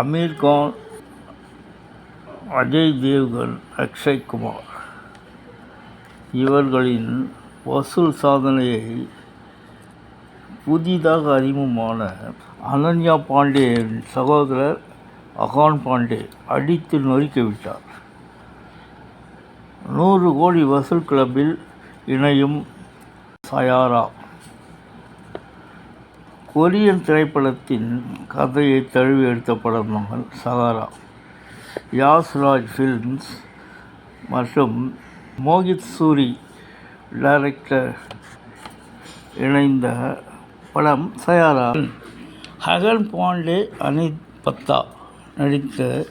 அமீர் கான் அஜய் தேவ்கன் அக்ஷய் குமார். இவர்களின் வசூல் சாதனையை புதிதாக அறிமுகமான அனன்யா பாண்டேயின் சகோதரர் அகான் பாண்டே அடித்து நொறுக்கிவிட்டார் நூறு கோடி வசூல் கிளப்பில் இணையும் சயாரா. கொரியன் திரைப்படத்தின் கதையை தழுவி எடுத்த படமாக சகாரா யாஸ்ராஜ் ஃபில்ம்ஸ் மற்றும் மோகித் சூரி டைரக்டர் இணைந்த படம் சயாரா. ஹகன் பாண்டே அனித் பத்தா நடித்த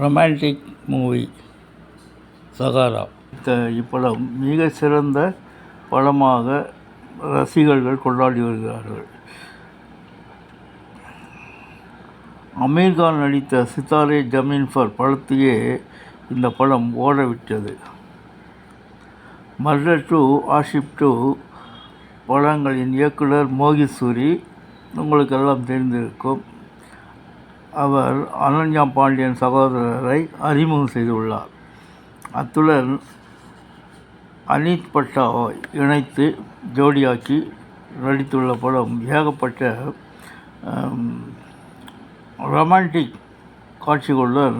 ரொமான்டிக் மூவி சகாரா. இப்படம் மிக சிறந்த படமாக ரசிகர்கள் கொண்டாடி வருகிறார்கள். அமீர்கான் நடித்த சித்தாரே ஜமீன் ஃபர் படத்தையே இந்த படம் ஓடவிட்டது. மர்டர் டூ ஆஷிப் டூ படங்களின் இயக்குனர் மோகிசூரி உங்களுக்கு எல்லாம் தெரிந்திருக்கும். அவர் அனன்யா பாண்டியன் சகோதரரை அறிமுகம் செய்துள்ளார். அத்துடன் அனித் பட்டாவை இணைத்து ஜோடியாக்கி நடித்துள்ள படம். ஏகப்பட்ட ரொமான்டிக் காட்சிகளுடன்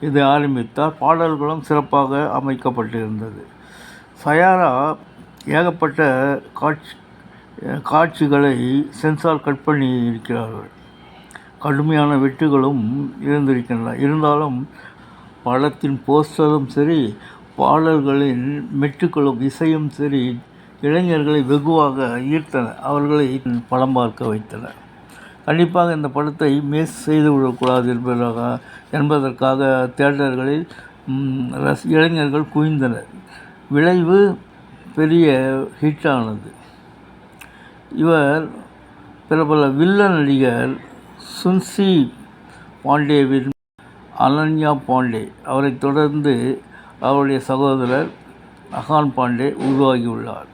இதை ஆரம்பித்தார். பாடல்களும் சிறப்பாக அமைக்கப்பட்டிருந்தது. சயாரா ஏகப்பட்ட காட்சி காட்சிகளை சென்சார் கட் பண்ணி இருக்கிறார்கள். கடுமையான வெட்டுகளும் இருந்திருக்கின்றன. இருந்தாலும் படத்தின் போஸ்டரும் சரி பாடல்களின் மெட்டுக்களும் இசையும் சரி இளைஞர்களை வெகுவாக ஈர்த்தன. அவர்களை படம் பார்க்க வைத்தன கண்டிப்பாக இந்த படத்தை மிஸ் செய்து விடக்கூடாது என்பதாக என்பதற்காக தேட்டர்களில் ரஸ் இளைஞர்கள் குவிந்தனர். விளைவு பெரிய ஹிட்டானது. இவர் பிரபல வில்ல நடிகர் சுன்சி பாண்டேவின் அனன்யா பாண்டே. அவரை தொடர்ந்து அவருடைய சகோதரர் அகான் பாண்டே உருவாகியுள்ளார்.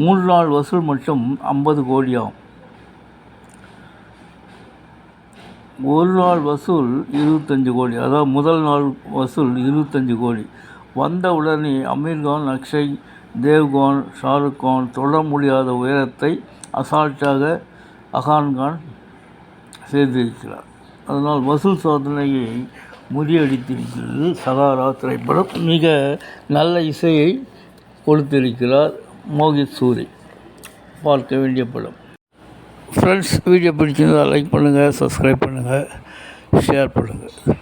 மூன்று நாள் வசூல் மட்டும் ஐம்பது கோடியாகும் ஒரு நாள் வசூல் இருபத்தஞ்சு கோடி. அதாவது முதல் நாள் வசூல் இருபத்தஞ்சு கோடி. வந்த உடனே அமீர்கான் அக்ஷய் தேவ்கான் ஷாருக் கான் தொட முடியாத உயரத்தை அசால்ட்டாக அகான்கான் செய்திருக்கிறார். அதனால் வசூல் சாதனையை முறியடித்திருக்கிறது. சகாரா திரைப்படம். மிக நல்ல இசையை கொடுத்திருக்கிறார் மோகித் சூரி. பார்க்க வேண்டிய படம். ஃப்ரெண்ட்ஸ் வீடியோ பிடிச்சிருந்தால் லைக் பண்ணுங்கள் சப்ஸ்கிரைப் பண்ணுங்கள் ஷேர் பண்ணுங்கள்